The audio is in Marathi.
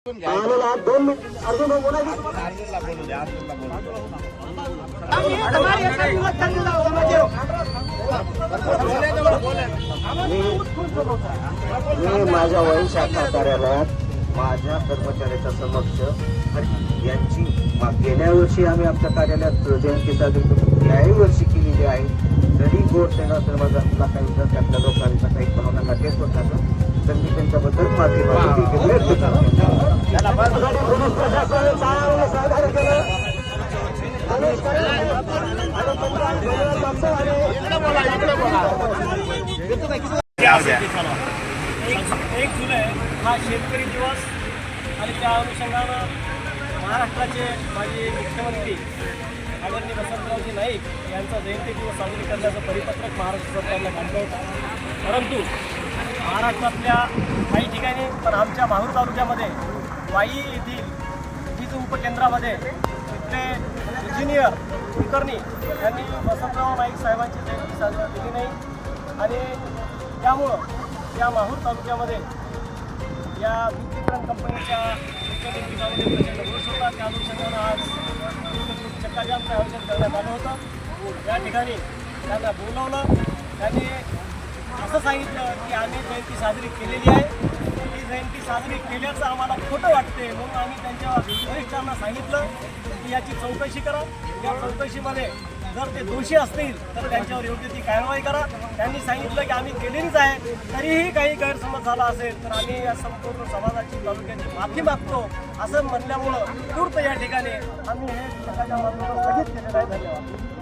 दोन मी माझ्या वही शाखा कार्यालयात माझ्या कर्मचाऱ्याच्या समक्ष यांची गेल्या वर्षी आम्ही आमच्या कार्यालयात जयंती साजरी करून याही वर्षी केलेली आहे. जरी गोड सेना समाजातला काही त्यातल्या लोकांचा काही भावना लागेल होता ना, तर मी त्यांच्याबद्दल माफी मागतो. पोलीस प्रशासनाने सहकार्य केलं. एक एक जुलै हा शेतकरी दिवस आणि त्या अनुषंगानं महाराष्ट्राचे माजी मुख्यमंत्री आदरणीय वसंतरावजी नाईक यांचा जयंती दिवस साजरी करण्याचं परिपत्रक महाराष्ट्र सरकारनं काढलं होतं परंतु महाराष्ट्रातल्या काही ठिकाणी पण आमच्या माहूर तालुक्यामध्ये वाई येथील वीज उपकेंद्रामध्ये तिथले इंजिनियर कुलकर्णी यांनी वसंतराव नाईक साहेबांची जयंती साजरी केली नाही. आणि त्यामुळं या माहूर तालुक्यामध्ये या दूध वितरण कंपनीच्या वितरण प्रचंड रोष होता. त्या अनुषंगानं आज चक्काजामचं आयोजन करण्यात आलं होतं. या ठिकाणी त्यांना बोलवलं. असं सांगितलं की आम्ही जयंती साजरी केलेली आहे. ही जयंती साजरी केल्याचं आम्हाला खोटं वाटते म्हणून आम्ही त्यांच्या वरिष्ठांना सांगितलं की याची चौकशी करा. या चौकशीमध्ये जर ते दोषी असतील तर त्यांच्यावर योग्य ती कारवाई करा. त्यांनी सांगितलं की आम्ही केलेलीच आहे. तरीही काही गैरसमज झाला असेल तर आम्ही या संपूर्ण समाजाची तालुक्याची माफी मागतो. असं म्हणल्यामुळं तूर्त या ठिकाणी आम्ही हे सकाळच्या माध्यमातून स्थगित केलेलं आहे. धन्यवाद.